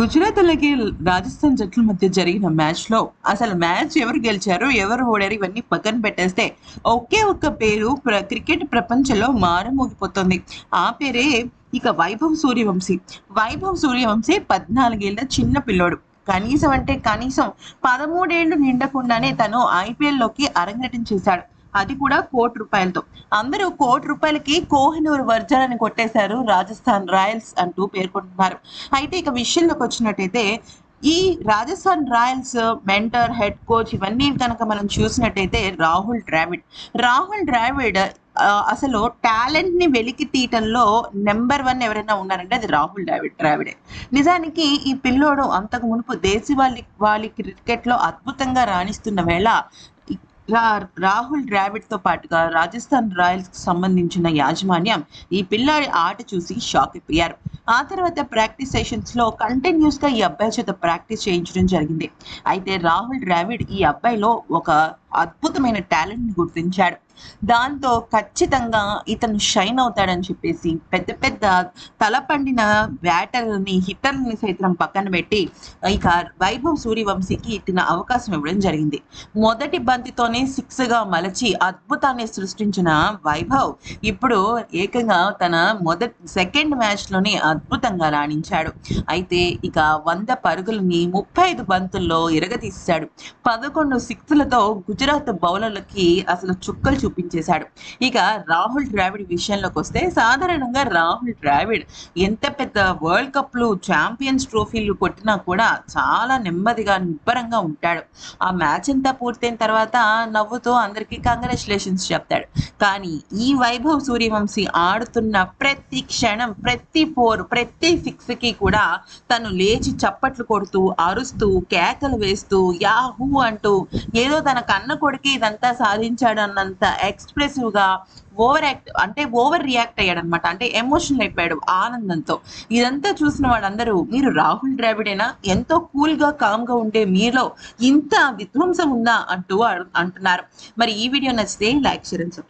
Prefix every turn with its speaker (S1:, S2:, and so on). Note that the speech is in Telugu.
S1: గుజరాత్ అలాగే రాజస్థాన్ జట్ల మధ్య జరిగిన మ్యాచ్లో అసలు మ్యాచ్ ఎవరు గెలిచారు ఎవరు ఓడారు ఇవన్నీ పక్కన పెట్టేస్తే ఒకే ఒక్క పేరు ప్ర- క్రికెట్ ప్రపంచంలో మారుమోగిపోతుంది. ఆ పేరే ఇక వైభవ్ సూర్యవంశీ. వైభవ్ సూర్యవంశీ పద్నాలుగేళ్ళ చిన్న పిల్లోడు. కనీసం అంటే కనీసం పదమూడేళ్ళు నిండకుండానే తను ఐపీఎల్లోకి అరంగేటం చేశాడు. అది కూడా కోటి రూపాయలతో. అందరూ కోటి రూపాయలకి కోహినూర్ వర్జన్ అని కొట్టేశారు రాజస్థాన్ రాయల్స్ అంటూ పేర్కొంటున్నారు. అయితే ఇక విషయంలోకి వచ్చినట్టయితే ఈ Rajasthan royals mentor head coach ఇవన్నీ కనుక మనం చూసినట్టయితే రాహుల్ ద్రావిడ్. రాహుల్ ద్రావిడ్ అసలు టాలెంట్ని వెలికి తీయటంలో నెంబర్ వన్ ఎవరైనా ఉన్నారంటే అది రాహుల్ ద్రావిడ్ ద్రావిడే. నిజానికి ఈ పిల్లోడు అంతకు మునుపు దేశవాళి వాళ్ళ క్రికెట్లో అద్భుతంగా రాణిస్తున్న వేళ రాహుల్ ద్రావిడ్తో పాటుగా రాజస్థాన్ రాయల్స్కి సంబంధించిన యాజమాన్యం ఈ పిల్లాడి ఆట చూసి షాక్ అయిపోయారు. ఆ తర్వాత ప్రాక్టీస్ సెషన్స్లో కంటిన్యూస్గా ఈ అబ్బాయి చేత ప్రాక్టీస్ చేయించడం జరిగింది. అయితే రాహుల్ ద్రావిడ్ ఈ అబ్బాయిలో ఒక అద్భుతమైన టాలెంట్ని గుర్తించాడు. దాంతో ఖచ్చితంగా ఇతను షైన్ అవుతాడని చెప్పేసి పెద్ద పెద్ద తలపండిన బ్యాటర్ని హిట్టర్ని సైతం పక్కన పెట్టి ఇక వైభవ్ సూర్యవంశీకి ఇతన అవకాశం ఇవ్వడం జరిగింది. మొదటి బంతితోనే సిక్స్గా మలచి అద్భుతాన్ని సృష్టించిన వైభవ్ ఇప్పుడు ఏకంగా తన మొదటి సెకండ్ మ్యాచ్లోనే అద్భుతంగా రాణించాడు. అయితే ఇక వంద పరుగులని ముప్పై ఐదు బంతుల్లో ఇరగతీశాడు పదకొండు సిక్స్లతో గుజరాత్ బౌలర్లకి అసలు చుక్కలు చూపించేశాడు. ఇక రాహుల్ ద్రావిడ్ విషయంలోకి వస్తే సాధారణంగా రాహుల్ ద్రావిడ్ ఎంత పెద్ద వరల్డ్ కప్లు ఛాంపియన్స్ ట్రోఫీలు కొట్టినా కూడా చాలా నెమ్మదిగా నిబ్బరంగా ఉంటాడు. ఆ మ్యాచ్ అంతా పూర్తయిన తర్వాత నవ్వుతూ అందరికీ కంగ్రాచులేషన్స్ చెప్తాడు. కానీ ఈ వైభవ్ సూర్యవంశీ ఆడుతున్న ప్రతి క్షణం ప్రతి ఫోర్ ప్రతి సిక్స్కి కూడా తను లేచి చప్పట్లు కొడుతూ అరుస్తూ కేకలు వేస్తూ యాహూ అంటూ ఏదో తన కన్న కొడుకు ఇదంతా సాధించాడు అన్నంత ఎక్స్ప్రెసివ్గా ఓవర్ యాక్ట్ అంటే ఓవర్ రియాక్ట్ అయ్యాడు అనమాట అంటే ఎమోషనల్ అయిపోయాడు ఆనందంతో. ఇదంతా చూసిన వాళ్ళందరూ మీరు రాహుల్ ద్రావిడేనా? ఎంతో కూల్గా కామ్గా ఉండే మీలో ఇంత విధ్వంసం ఉందా? అంటూ అంటున్నారు. మరి ఈ వీడియో నచ్చితే లైక్ షేర్